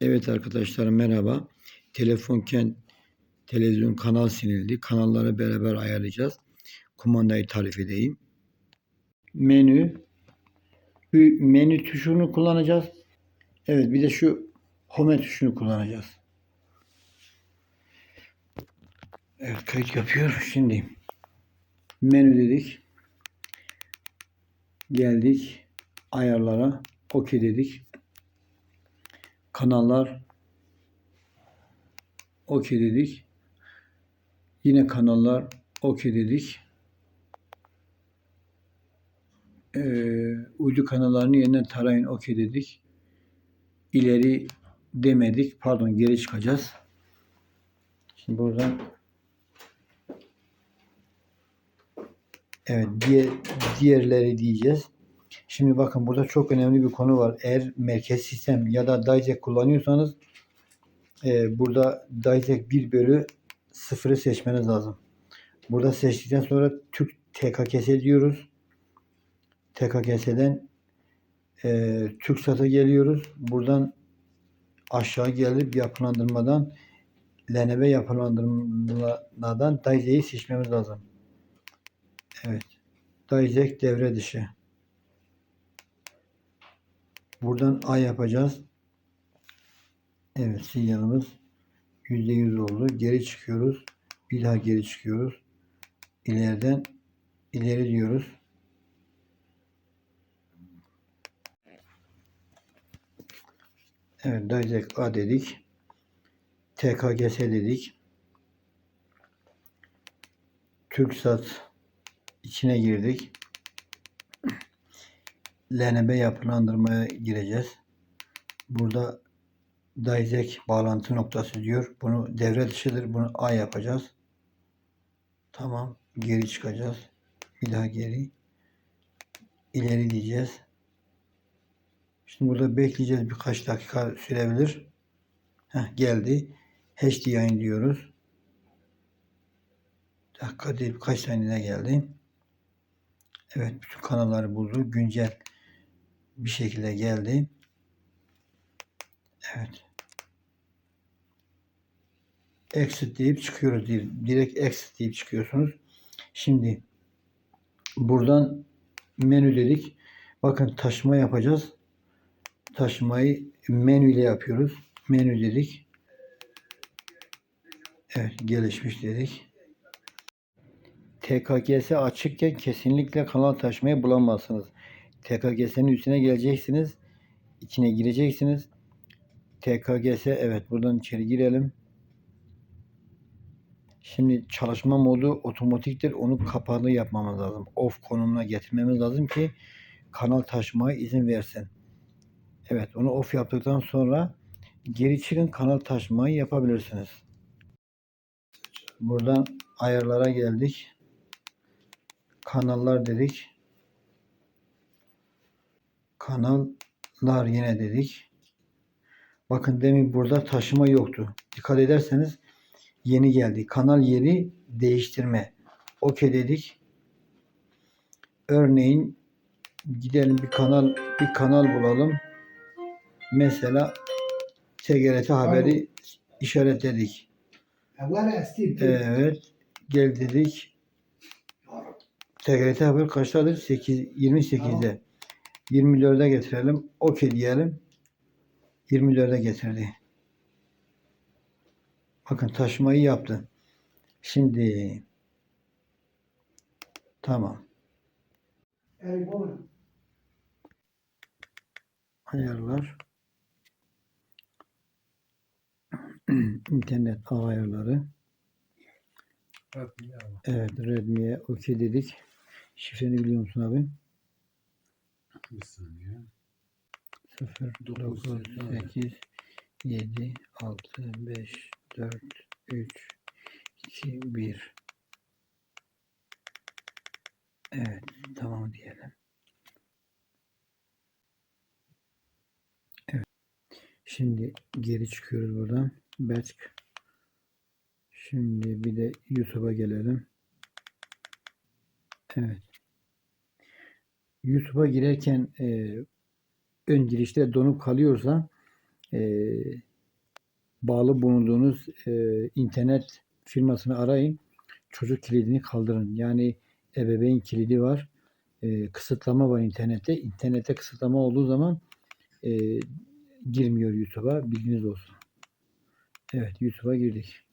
Evet arkadaşlar merhaba. Telefonken televizyon kanal sinildi. Kanalları beraber ayarlayacağız. Kumandayı tarif edeyim. Menü. Menü tuşunu kullanacağız. Evet bir de şu home tuşunu kullanacağız. Evet kayıt yapıyor. Şimdi menü dedik. Geldik ayarlara. OK dedik. Kanallar OK dedik. Yine kanallar OK dedik. Ee, uydu kanallarını yeniden tarayın OK dedik. İleri demedik. Pardon geri çıkacağız. Şimdi buradan Evet diğer, diğerleri diyeceğiz. Şimdi bakın burada çok önemli bir konu var. Eğer merkez sistem ya da DiCEC kullanıyorsanız e, burada DiCEC 1 bölü 0'ı seçmeniz lazım. Burada seçtikten sonra Türk TKKS diyoruz. TKKS'den e, TürkSat'a geliyoruz. Buradan aşağı gelip yapılandırmadan LNB yapılandırmadan DiCEC'i seçmemiz lazım. Evet. DiCEC devre dışı. Buradan A yapacağız. Evet sinyalimiz %100 oldu. Geri çıkıyoruz. Bir daha geri çıkıyoruz. İleriden ileri diyoruz. Evet DiCEC A dedik. TKGS dedik. TürkSat içine girdik. LNB yapılandırmaya gireceğiz. Burada DiCEC bağlantı noktası diyor. Bunu devre dışıdır. Bunu A yapacağız. Tamam. Geri çıkacağız. Bir daha geri. İleri diyeceğiz. Şimdi burada bekleyeceğiz. Birkaç dakika sürebilir. Heh, geldi. HD yayın diyoruz. Dakika değil birkaç saniyede geldi. Evet bütün kanalları buldu. Güncel bir şekilde geldi. Evet. Exit deyip çıkıyoruz. Direkt exit deyip çıkıyorsunuz. Şimdi buradan menü dedik. Bakın taşıma yapacağız. Taşımayı menü ile yapıyoruz. Menü dedik. Evet gelişmiş dedik. TKGS açıkken kesinlikle kanal taşımayı bulamazsınız. TKGS'nin üstüne geleceksiniz. içine gireceksiniz. TKGS evet buradan içeri girelim. Şimdi çalışma modu otomatiktir. Onu kapalı yapmamız lazım. Off konumuna getirmemiz lazım ki kanal taşımaya izin versin. Evet onu off yaptıktan sonra geri çıkın kanal taşımayı yapabilirsiniz. Buradan ayarlara geldik. Kanallar dedik. Kanallar yine dedik. Bakın demin burada taşıma yoktu. Dikkat ederseniz yeni geldi. Kanal yeri değiştirme. OK dedik. Örneğin gidelim bir kanal bir kanal bulalım. Mesela TGRT haberi işaretledik. Evet. Gel dedik. TGRT haber kaçtadır? 8 28'de. 24'e getirelim. OK diyelim. 24'e getirdi. Bakın taşımayı yaptı. Şimdi tamam. Ayarlar. İnternet ağ ayarları. Evet Redmi'ye OK dedik. Şifreni biliyor musun abi? Bir saniye. 0 9 8 7 6 5 4 3 2 1 Evet tamam diyelim. Evet. Şimdi geri çıkıyoruz buradan. Back. Şimdi bir de YouTube'a gelelim. Evet. YouTube'a girerken e, ön girişte donup kalıyorsa e, bağlı bulunduğunuz e, internet firmasını arayın. Çocuk kilidini kaldırın. Yani ebeveyn kilidi var. E, kısıtlama var internette. İnternette kısıtlama olduğu zaman e, girmiyor YouTube'a. Bilginiz olsun. Evet YouTube'a girdik.